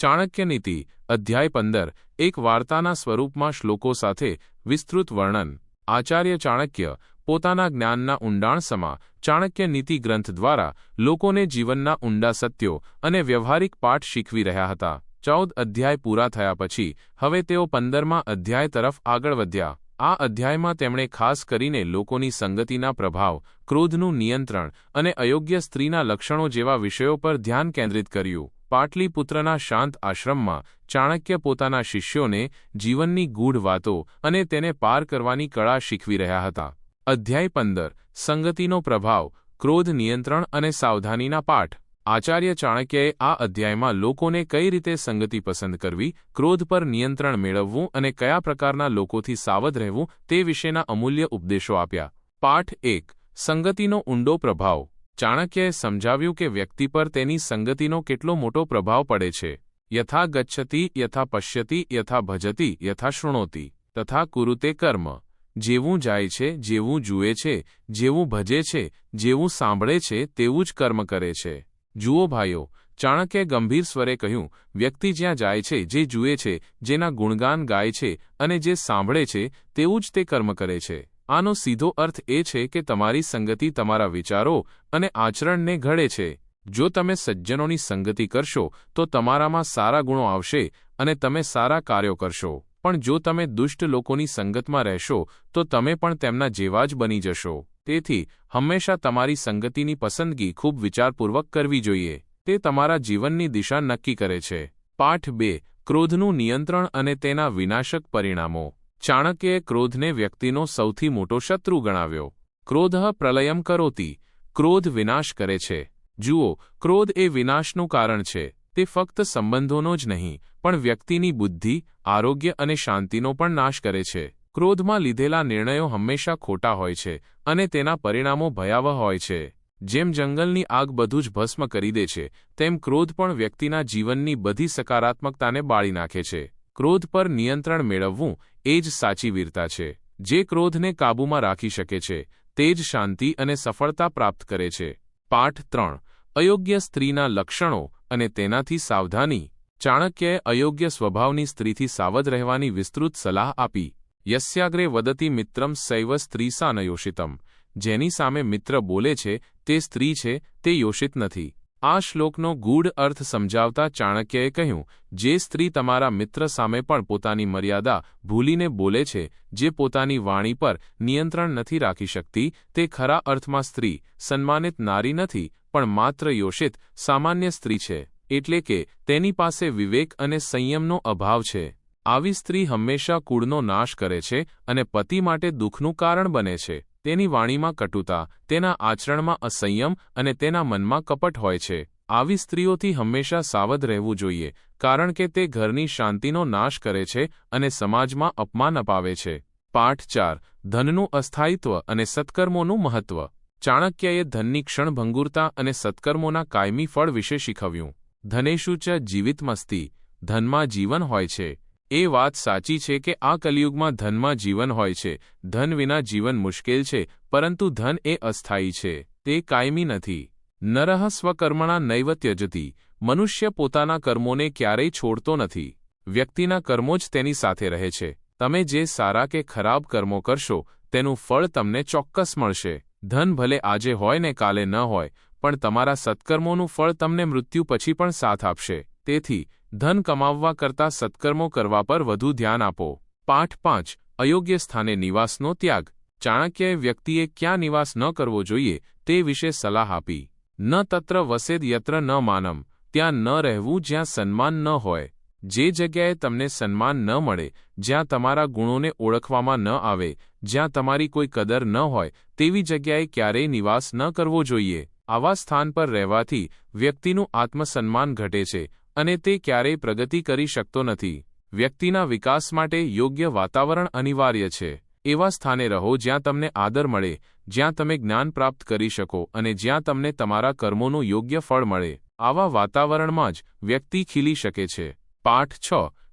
ચાણક્ય નીતિ અધ્યાય પંદર, એક વાર્તાના સ્વરૂપમાં શ્લોકો સાથે વિસ્તૃત વર્ણન. આચાર્ય ચાણક્ય, પોતાના જ્ઞાનના ઊંડાણ સમા ચાણક્ય નીતિ ગ્રંથ દ્વારા લોકોને જીવનના ઊંડા સત્યો અને વ્યવહારિક પાઠ શીખવી રહ્યા હતા. ચૌદ અધ્યાય પૂરા થયા પછી, હવે તેઓ પંદરમાં અધ્યાય તરફ આગળ વધ્યા. આ અધ્યાયમાં તેમણે ખાસ કરીને લોકોની સંગતિના પ્રભાવ, ક્રોધનું નિયંત્રણ અને અયોગ્ય સ્ત્રીના લક્ષણો જેવા વિષયો પર ધ્યાન કેન્દ્રિત કર્યું. પાટલીપુત્રના શાંત આશ્રમમાં ચાણક્ય પોતાના શિષ્યોને જીવનની ગૂઢ વાતો અને તેને પાર કરવાની કળા શીખવી રહ્યા હતા. અધ્યાય પંદર. સંગતિનો પ્રભાવ, ક્રોધ નિયંત્રણ અને સાવધાનીના પાઠ. આચાર્ય ચાણક્યએ આ અધ્યાયમાં લોકોને કઈ રીતે સંગતિ પસંદ કરવી, ક્રોધ પર નિયંત્રણ મેળવવું અને કયા પ્રકારના લોકોથી સાવધ રહેવું તે વિશેના અમૂલ્ય ઉપદેશો આપ્યા. પાઠ એક. સંગતિનો ઊંડો પ્રભાવ. ચાણક્યએ સમજાવ્યું કે વ્યક્તિ પર તેની સંગતિનો કેટલો મોટો પ્રભાવ પડે છે. યથા ગચ્છતિ, યથા પશ્યતિ, યથા ભજતી, યથા શૃણોતિ, તથા કુરુતે કર્મ. જેવું જાય છે, જેવું જુએ છે, જેવું ભજે છે, જેવું સાંભળે છે, તેવું જ કર્મ કરે છે. જુઓ ભાઈઓ, ચાણક્યે ગંભીર સ્વરે કહ્યું, વ્યક્તિ જ્યાં જાય છે, જે જુએ છે, જેના ગુણગાન ગાય છે અને જે સાંભળે છે, તેવું જ તે કર્મ કરે છે. આનો સીધો અર્થ એ છે કે તમારી સંગતિ તમારા વિચારો અને આચરણને ઘડે છે. જો તમે સજ્જનોની સંગતિ કરશો, તો તમારામાં સારા ગુણો આવશે અને તમે સારા કાર્યો કરશો. પણ જો તમે દુષ્ટ લોકોની સંગતમાં રહેશો, તો તમે પણ તેમના જેવા જ બની જશો. તેથી, હંમેશા તમારી સંગતિની પસંદગી ખૂબ વિચારપૂર્વક કરવી જોઈએ. તે તમારા જીવનની દિશા નક્કી કરે છે. પાઠ બે, ક્રોધનું નિયંત્રણ અને તેના વિનાશક પરિણામો. ચાણક્યએ ક્રોધને વ્યક્તિનો સૌથી મોટો શત્રુ ગણાવ્યો. ક્રોધ પ્રલયમ કરોતી, ક્રોધ વિનાશ કરે છે. જુઓ, ક્રોધ એ વિનાશનું કારણ છે, તે ફક્ત સંબંધોનો જ નહીં, પણ વ્યક્તિની બુદ્ધિ, આરોગ્ય અને શાંતિનો પણ નાશ કરે છે. ક્રોધમાં લીધેલા નિર્ણયો હંમેશા ખોટા હોય છે અને તેના પરિણામો ભયાવહ હોય છે. જેમ જંગલની આગ બધું જ ભસ્મ કરી દે છે, તેમ ક્રોધ પણ વ્યક્તિના જીવનની બધી સકારાત્મકતાને બાળી નાખે છે. ક્રોધ પર નિયંત્રણ મેળવવું એ જ સાચી વીરતા છે. જે ક્રોધને કાબૂમાં રાખી શકે છે, તે જ શાંતિ અને સફળતા પ્રાપ્ત કરે છે. પાઠ ત્રણ. અયોગ્ય સ્ત્રીના લક્ષણો અને તેનાથી સાવધાની. ચાણક્યએ અયોગ્ય સ્વભાવની સ્ત્રીથી સાવધ રહેવાની વિસ્તૃત સલાહ આપી. યસ્યાગ્રે વદતી મિત્રમ સૈવ સ્ત્રી સાનયોષિતમ જેની સામે મિત્ર બોલે છે, તે સ્ત્રી છે, તે યોષિત નથી. આ શ્લોકનો ગૂઢ અર્થ સમજાવતા ચાણક્યએ કહ્યું, જે સ્ત્રી તમારા મિત્ર સામે પણ પોતાની મર્યાદા ભૂલીને બોલે છે, જે પોતાની વાણી પર નિયંત્રણ નથી રાખી શકતી, તે ખરા અર્થમાં સ્ત્રી, સન્માનિત નારી નથી, પણ માત્ર યોષિત સામાન્ય સ્ત્રી છે, એટલે કે તેની પાસે વિવેક અને સંયમનો અભાવ છે. આવી સ્ત્રી હંમેશા કુળનો નાશ કરે છે અને પતિ માટે દુઃખનું કારણ બને છે. તેની વાણીમાં કટુતા, તેના આચરણમાં અસંયમ અને તેના મનમાં કપટ હોય છે. આવી સ્ત્રીઓથી હંમેશા સાવધ રહેવું જોઈએ, કારણ કે તે ઘરની શાંતિનો નાશ કરે છે અને સમાજમાં અપમાન અપાવે છે. પાઠ ચાર, ધનનું અસ્થાયિત્વ અને સત્કર્મોનું મહત્વ. ચાણક્યએ ધનની ક્ષણભંગુરતા અને સત્કર્મોના કાયમી ફળ વિશે શીખવ્યું. ધનેશુ ચ જીવિત મસ્તી ધનમાં જીવન હોય છે. એ વાત સાચી છે કે આ કલિયુગમાં ધનમાં જીવન હોય છે. ધન વિના જીવન મુશ્કેલ છે, પરંતુ ધન એ અસ્થાયી છે. તે કાયમી નથી. નરહ સ્વકર્મણા નૈવ ત્યજતી મનુષ્ય પોતાના કર્મોને ક્યારેય છોડતો નથી. વ્યક્તિના કર્મો જ તેની સાથે રહે છે. તમે જે સારા કે ખરાબ કર્મો કરશો, તેનું ફળ તમને ચોક્કસ મળશે. ધન ભલે આજે હોય ને કાલે ન હોય, પણ તમારા સત્કર્મોનું ફળ તમને મૃત્યુ પછી પણ સાથ આપશે. તેથી ધન કમાવવા કરતાં સત્કર્મો કરવા પર વધુ ધ્યાન આપો. પાઠ પાંચ. અયોગ્ય સ્થાને નિવાસનો ત્યાગ. ચાણક્યએ વ્યક્તિએ ક્યાં નિવાસ ન કરવો જોઈએ તે વિશે સલાહ આપી. ન તત્ર વસેદ યત્ર ન માનમ. ત્યાં ન રહેવું જ્યાં સન્માન ન હોય. જે જગ્યાએ તમને સન્માન ન મળે, જ્યાં તમારા ગુણોને ઓળખવામાં ન આવે, જ્યાં તમારી કોઈ કદર ન હોય, તેવી જગ્યાએ ક્યારેય નિવાસ ન કરવો જોઈએ. આવા સ્થાન પર રહેવાથી વ્યક્તિનું આત્મસન્માન ઘટે છે. અને તે ક્યારેય પ્રગતિ કરી શકતો નથી. વ્યક્તિના વિકાસ માટે યોગ્ય વાતાવરણ અનિવાર્ય છે. એવા સ્થાને રહો જ્યાં તમને આદર મળે, જ્યાં તમે જ્ઞાન પ્રાપ્ત કરી શકો અને જ્યાં તમને તમારા કર્મોનું યોગ્ય ફળ મળે. આવા વાતાવરણમાં જ વ્યક્તિ ખીલી શકે છે. પાઠ છ,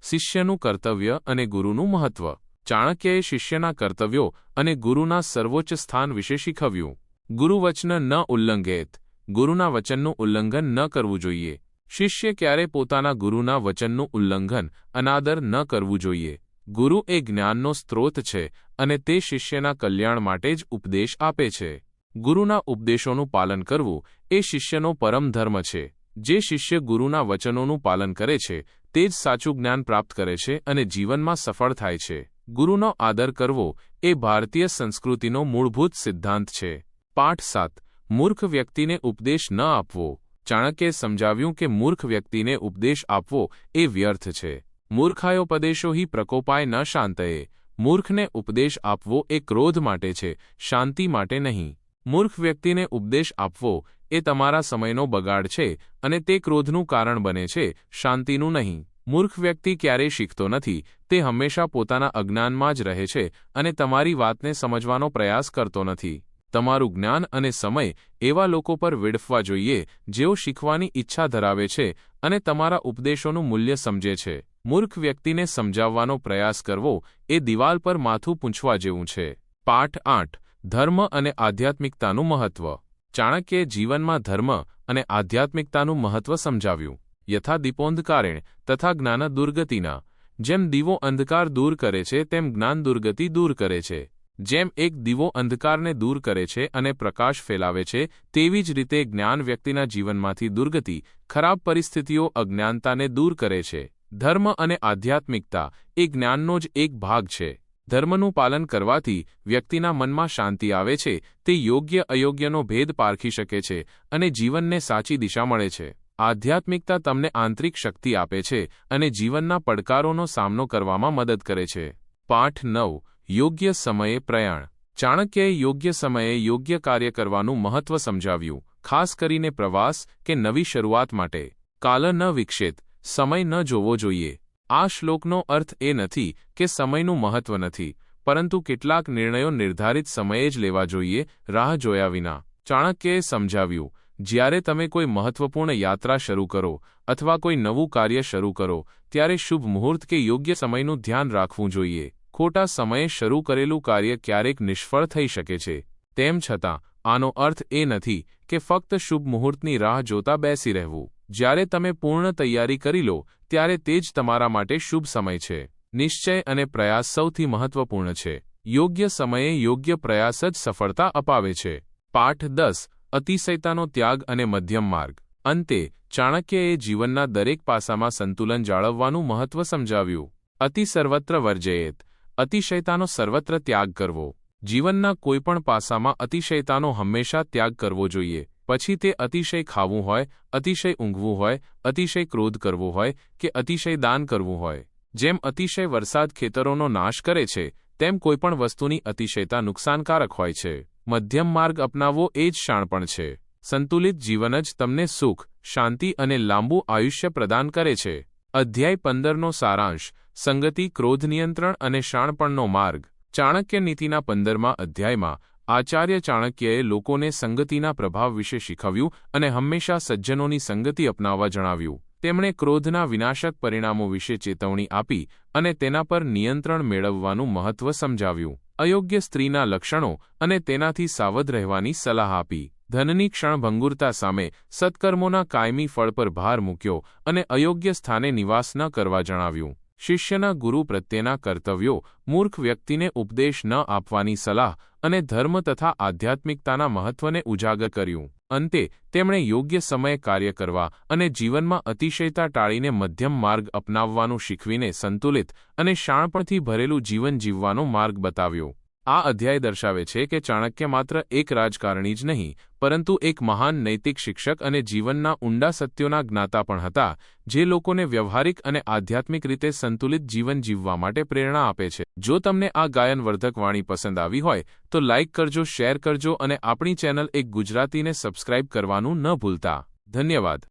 શિષ્યનું કર્તવ્ય અને ગુરુનું મહત્વ. ચાણક્યએ શિષ્યના કર્તવ્યો અને ગુરુના સર્વોચ્ચ સ્થાન વિશે શીખવ્યું. ગુરુવચન ન ઉલ્લંઘેત. ગુરુના વચનનું ઉલ્લંઘન ન કરવું જોઈએ. શિષ્ય ક્યારે પોતાના ગુરુના વચનનું ઉલ્લંઘન, અનાદર ન કરવું જોઈએ? ગુરુ એ જ્ઞાનનો સ્ત્રોત છે અને તે શિષ્યના કલ્યાણ માટે જ ઉપદેશ આપે છે. ગુરુના ઉપદેશોનું પાલન કરવું એ શિષ્યનો પરમ ધર્મ છે. જે શિષ્ય ગુરુના વચનોનું પાલન કરે છે, તે જ સાચું જ્ઞાન પ્રાપ્ત કરે છે અને જીવનમાં સફળ થાય છે. ગુરુનો આદર કરવો એ ભારતીય સંસ્કૃતિનો મૂળભૂત સિદ્ધાંત છે. પાઠ સાત. મૂર્ખ વ્યક્તિને ઉપદેશ ન આપવો. ચાણક્યે સમજાવ્યું કે મૂર્ખ વ્યક્તિને ઉપદેશ આપવો એ વ્યર્થ છે. મૂર્ખાયોપદેશો હિ પ્રકોપાય ન શાંતયે. મૂર્ખને ઉપદેશ આપવો એ ક્રોધ માટે છે, શાંતિ માટે નહીં. મૂર્ખ વ્યક્તિને ઉપદેશ આપવો એ તમારા સમયનો બગાડ છે અને તે ક્રોધનું કારણ બને છે, શાંતિનું નહીં. મૂર્ખ વ્યક્તિ ક્યારેય શીખતો નથી, તે હંમેશા પોતાના અજ્ઞાનમાં જ રહે છે અને તમારી વાતને સમજવાનો પ્રયાસ કરતો નથી. તમારું જ્ઞાન અને સમય એવા લોકો પર વેડફવા જોઈએ, જેઓ શીખવાની ઈચ્છા ધરાવે છે અને તમારા ઉપદેશોનું મૂલ્ય સમજે છે. મૂર્ખ વ્યક્તિને સમજાવવાનો પ્રયાસ કરવો એ દિવાલ પર માથું પૂંછવા જેવું છે. પાઠ આઠ, ધર્મ અને આધ્યાત્મિકતાનું મહત્વ. ચાણક્યે જીવનમાં ધર્મ અને આધ્યાત્મિકતાનું મહત્વ સમજાવ્યું. યથા દીપોંધકારેણ તથા જ્ઞાન દુર્ગતિના, જેમ દીવો અંધકાર દૂર કરે છે, તેમ જ્ઞાન દુર્ગતિ દૂર કરે છે. જેમ એક દીવો અંધકારને દૂર કરે છે અને પ્રકાશ ફેલાવે છે, તેવી જ રીતે જ્ઞાન વ્યક્તિના જીવનમાંથી દુર્ગતિ, ખરાબ પરિસ્થિતિઓ અજ્ઞાનતાને દૂર કરે છે. ધર્મ અને આધ્યાત્મિકતા એ જ્ઞાનનો જ એક ભાગ છે. ધર્મનું પાલન કરવાથી વ્યક્તિના મનમાં શાંતિ આવે છે, તે યોગ્ય અયોગ્યનો ભેદ પારખી શકે છે અને જીવનને સાચી દિશા મળે છે. આધ્યાત્મિકતા તમને આંતરિક શક્તિ આપે છે અને જીવનના પડકારોનો સામનો કરવામાં મદદ કરે છે. પાઠ નવ. યોગ્ય સમયે પ્રયાણ. ચાણક્યએ યોગ્ય સમયે યોગ્ય કાર્ય કરવાનું મહત્વ સમજાવ્યું, ખાસ કરીને પ્રવાસ કે નવી શરૂઆત માટે. કાલ ન વિક્ષેત સમય ન જોવો જોઈએ. આ શ્લોકનો અર્થ એ નથી કે સમયનું મહત્વ નથી, પરંતુ કેટલાક નિર્ણયો નિર્ધારિત સમયે જ લેવા જોઈએ, રાહ જોયા વિના. ચાણક્યએ સમજાવ્યું, જ્યારે તમે કોઈ મહત્વપૂર્ણ યાત્રા શરૂ કરો અથવા કોઈ નવું કાર્ય શરૂ કરો, ત્યારે શુભ મુહૂર્ત કે યોગ્ય સમયનું ધ્યાન રાખવું જોઈએ. ખોટા સમયે શરૂ કરેલું કાર્ય ક્યારેક નિષ્ફળ થઈ શકે છે. તેમ છતાં, આનો અર્થ એ નથી કે ફક્ત શુભ મુહૂર્તની રાહ જોતા બેસી રહેવું. જ્યારે તમે પૂર્ણ તૈયારી કરી લો, ત્યારે તે જ તમારા માટે શુભ સમય છે. નિશ્ચય અને પ્રયાસ સૌથી મહત્વપૂર્ણ છે. યોગ્ય સમયે યોગ્ય પ્રયાસ જ સફળતા અપાવે છે. પાઠ દસ, અતિશયતાનો ત્યાગ અને મધ્યમ માર્ગ. અંતે, ચાણક્યએ જીવનના દરેક પાસામાં સંતુલન જાળવવાનું મહત્વ સમજાવ્યું. અતિ સર્વત્ર વર્જયેત. અતિશયતાનો સર્વત્ર ત્યાગ કરવો. જીવનના કોઈપણ પાસામાં અતિશયતાનો હંમેશા ત્યાગ કરવો જોઈએ. પછી તે અતિશય ખાવું હોય, અતિશય ઊંઘવું હોય, અતિશય ક્રોધ કરવો હોય કે અતિશય દાન કરવું હોય. જેમ અતિશય વરસાદ ખેતરોનો નાશ કરે છે, તેમ કોઈપણ વસ્તુની અતિશયતા નુકસાનકારક હોય છે. મધ્યમ માર્ગ અપનાવવો એ જ શાણપણ છે. સંતુલિત જીવન જ તમને સુખ, શાંતિ અને લાંબુ આયુષ્ય પ્રદાન કરે છે. અધ્યાય પંદરનો સારાંશ, સંગતિ, ક્રોધ નિયંત્રણ અને શાણપણનો માર્ગ. ચાણક્ય નીતિના પંદરમા અધ્યાયમાં, આચાર્ય ચાણક્યએ લોકોને સંગતિના પ્રભાવ વિશે શીખવ્યું અને હંમેશા સજ્જનોની સંગતિ અપનાવવા જણાવ્યું. તેમણે ક્રોધના વિનાશક પરિણામો વિશે ચેતવણી આપી અને તેના પર નિયંત્રણ મેળવવાનું મહત્વ સમજાવ્યું. અયોગ્ય સ્ત્રીના લક્ષણો અને તેનાથી સાવધ રહેવાની સલાહ આપી. ધનની ક્ષણભંગુરતા સામે સત્કર્મોના કાયમી ફળ પર ભાર મૂક્યો અને અયોગ્ય સ્થાને નિવાસ ન કરવા જણાવ્યું. શિષ્યના ગુરુ પ્રત્યેના કર્તવ્યો, મૂર્ખ વ્યક્તિને ઉપદેશ ન આપવાની સલાહ અને ધર્મ તથા આધ્યાત્મિકતાના મહત્વને ઉજાગર કર્યું. અંતે, તેમણે યોગ્ય સમયે કાર્ય કરવા અને જીવનમાં અતિશયતા ટાળીને મધ્યમ માર્ગ અપનાવવાનું શીખવીને સંતુલિત અને શાણપણથી ભરેલું જીવન જીવવાનો માર્ગ બતાવ્યો. આ અધ્યાય દર્શાવે છે કે ચાણક્ય માત્ર એક રાજકારણી જ નહીં, પરંતુ એક મહાન નૈતિક શિક્ષક અને જીવનના ઊંડા સત્યોના જ્ઞાતા પણ હતા, જે લોકોને વ્યવહારિક અને આધ્યાત્મિક રીતે સંતુલિત જીવન જીવવા માટે પ્રેરણા આપે છે. જો તમને આ ગાયનવર્ધક વાણી પસંદ આવી હોય, તો લાઇક કરજો, શેર કરજો અને આપણી ચેનલ એક ગુજરાતીને સબસ્ક્રાઇબ કરવાનું ન ભૂલતા. ધન્યવાદ.